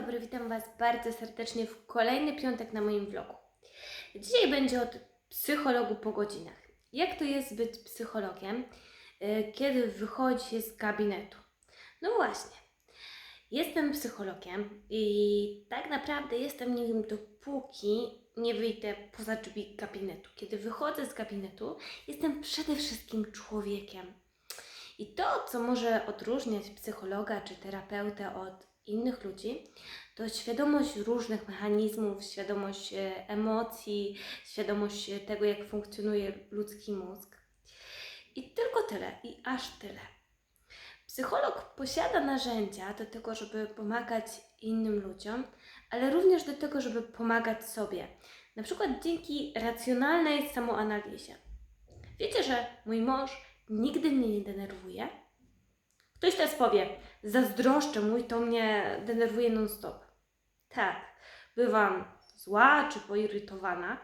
dobry, witam Was bardzo serdecznie w kolejny piątek na moim vlogu. Dzisiaj będzie o psychologu po godzinach. Jak to jest być psychologiem, y, kiedy wychodzi się z gabinetu? No właśnie, jestem psychologiem i tak naprawdę jestem nim dopóki nie wyjdę poza drzwi gabinetu. Kiedy wychodzę z gabinetu, jestem przede wszystkim człowiekiem. I to, co może odróżniać psychologa czy terapeutę od innych ludzi, to świadomość różnych mechanizmów, świadomość e, emocji, świadomość e, tego, jak funkcjonuje ludzki mózg. I tylko tyle, i aż tyle. Psycholog posiada narzędzia do tego, żeby pomagać innym ludziom, ale również do tego, żeby pomagać sobie. Na przykład dzięki racjonalnej samoanalizie. Wiecie, że mój mąż nigdy mnie nie denerwuje? Ktoś teraz powie, zazdroszczę mój, to mnie denerwuje non-stop. Tak, bywam zła czy poirytowana,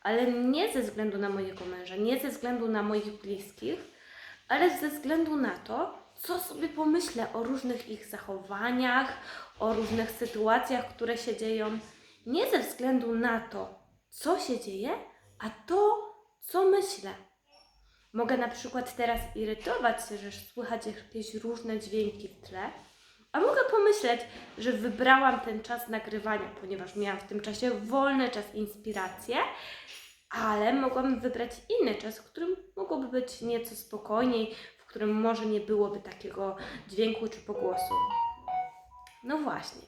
ale nie ze względu na mojego męża, nie ze względu na moich bliskich, ale ze względu na to, co sobie pomyślę o różnych ich zachowaniach, o różnych sytuacjach, które się dzieją. Nie ze względu na to, co się dzieje, a to, co myślę. Mogę na przykład teraz irytować się, że słychać jakieś różne dźwięki w tle, a mogę pomyśleć, że wybrałam ten czas nagrywania, ponieważ miałam w tym czasie wolny czas, inspirację, ale mogłam wybrać inny czas, w którym mogłoby być nieco spokojniej, w którym może nie byłoby takiego dźwięku czy pogłosu. No właśnie.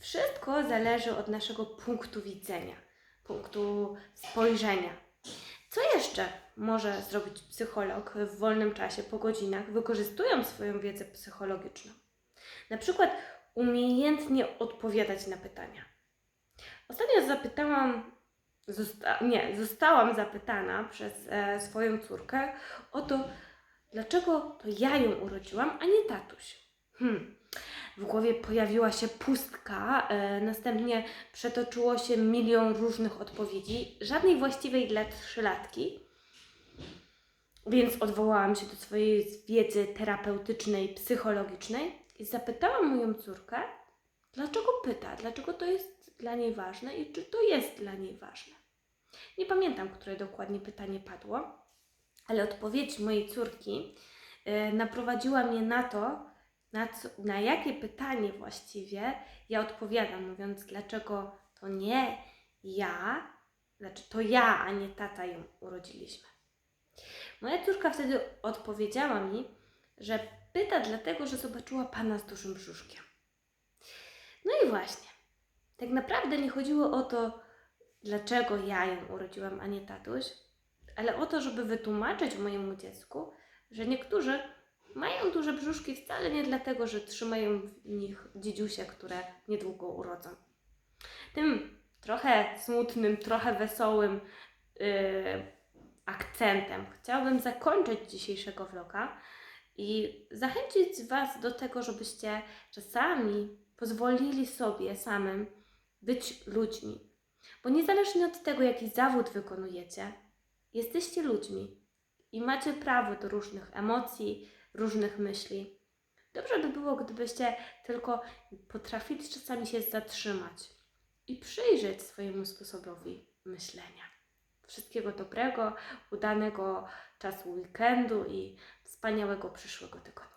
Wszystko zależy od naszego punktu widzenia, punktu spojrzenia. Co jeszcze może zrobić psycholog w wolnym czasie po godzinach, wykorzystując swoją wiedzę psychologiczną? Na przykład umiejętnie odpowiadać na pytania. Ostatnio zapytałam, zosta, nie, zostałam zapytana przez e, swoją córkę o to, dlaczego to ja ją urodziłam, a nie tatuś. Hmm. W głowie pojawiła się pustka, e, następnie przetoczyło się milion różnych odpowiedzi, żadnej właściwej dla trzylatki. Więc odwołałam się do swojej wiedzy terapeutycznej, psychologicznej i zapytałam moją córkę, dlaczego pyta, dlaczego to jest dla niej ważne i czy to jest dla niej ważne. Nie pamiętam, które dokładnie pytanie padło, ale odpowiedź mojej córki e, naprowadziła mnie na to, na, co, na jakie pytanie właściwie ja odpowiadam, mówiąc, dlaczego to nie ja, znaczy to ja, a nie tata ją urodziliśmy. Moja córka wtedy odpowiedziała mi, że pyta dlatego, że zobaczyła pana z dużym brzuszkiem. No i właśnie, tak naprawdę nie chodziło o to, dlaczego ja ją urodziłam, a nie tatuś, ale o to, żeby wytłumaczyć mojemu dziecku, że niektórzy mają duże brzuszki wcale nie dlatego, że trzymają w nich dziedziusie, które niedługo urodzą. Tym trochę smutnym, trochę wesołym yy, akcentem chciałabym zakończyć dzisiejszego vloga i zachęcić Was do tego, żebyście czasami pozwolili sobie samym być ludźmi. Bo niezależnie od tego, jaki zawód wykonujecie, jesteście ludźmi i macie prawo do różnych emocji, różnych myśli. Dobrze by było, gdybyście tylko potrafili czasami się zatrzymać i przyjrzeć swojemu sposobowi myślenia. Wszystkiego dobrego, udanego czasu weekendu i wspaniałego przyszłego tygodnia.